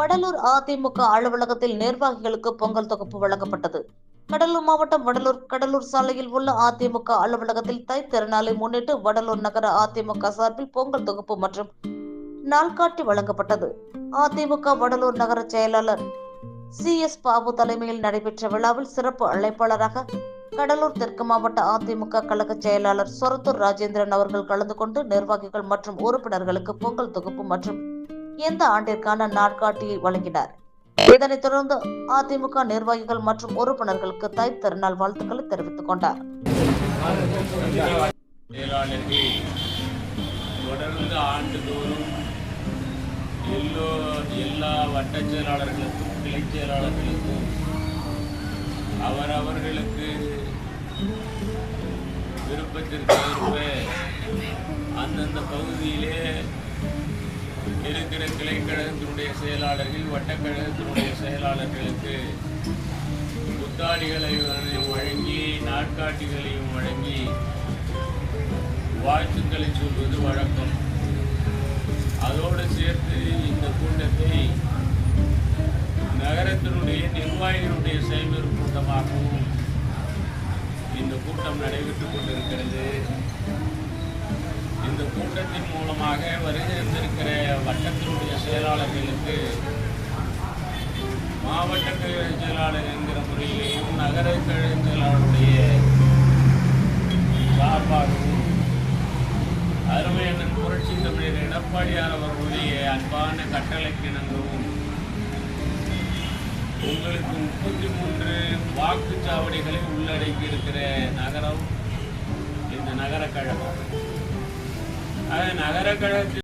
வடலூர் அதிமுக அலுவலகத்தில் நிர்வாகிகளுக்கு பொங்கல் தொகுப்பு வழங்கப்பட்டது. கடலூர் மாவட்டம் வடலூர் கடலூர் சாலையில் உள்ள அதிமுக அலுவலகத்தில் தை திருநாளை முன்னிட்டு வடலூர் நகர அதிமுக சார்பில் பொங்கல் தொகுப்பு மற்றும் நாள்காட்டி வழங்கப்பட்டது. அதிமுக வடலூர் நகர செயலாளர் சி எஸ் பாபு தலைமையில் நடைபெற்ற விழாவில் சிறப்பு அழைப்பாளராக கடலூர் தெற்கு மாவட்ட அதிமுக கழக செயலாளர் சொரத்தூர் ராஜேந்திரன் அவர்கள் கலந்து கொண்டு நிர்வாகிகள் மற்றும் உறுப்பினர்களுக்கு பொங்கல் தொகுப்பு மற்றும் இந்த ஆண்டிற்கான நாட்காட்டியை வழங்கினார். இதனைத் தொடர்ந்து அதிமுக நிர்வாகிகள் மற்றும் உறுப்பினர்களுக்கு தை திருநாள் வாழ்த்துக்களை தெரிவித்துக் கொண்டார். தொடர்ந்து ஆண்டுதோறும் எல்லோ எல்லா வட்டச் செயலாளர்களுக்கும் கிளை செயலாளர்களுக்கும் அவரவர்களுக்கு விருப்பத்திற்கு ஏற்ப அந்தந்த பகுதியிலே இருக்கிற கிளைக்கழகத்தினுடைய செயலாளர்கள் வட்டக்கழகத்தினுடைய செயலாளர்களுக்கு புத்தாடிகளை வழங்கி நாட்காட்டிகளையும் வழங்கி வாழ்த்துக்களை சொல்வது வழக்கம். அதோடு சேர்த்து இந்த கூட்டத்தை நகரத்தினுடைய நிர்வாகிகளுடைய செயல்பெறும் கூட்டமாகவும் இந்த கூட்டம் நடைபெற்றுக் கொண்டிருக்கிறது. இந்த கூட்டத்தின் மூலமாக வருகின்றிருக்கிற வட்டத்தினுடைய செயலாளர்களுக்கு மாவட்ட கழக செயலாளர் என்கிற முறையிலேயும் நகர கழக செயலாளருடைய சார்பாகவும் அருமையண்ணன் புரட்சி தமிழர் எடப்பாடியார் அவர்களுடைய அன்பான கட்டளைக்கிணங்கவும் உங்களுக்கு முப்பத்தி மூன்று வாக்குச்சாவடிகளை உள்ளடக்கி இருக்கிற நகரம் இந்த நகர கழகம். அது நகர கழகத்தில்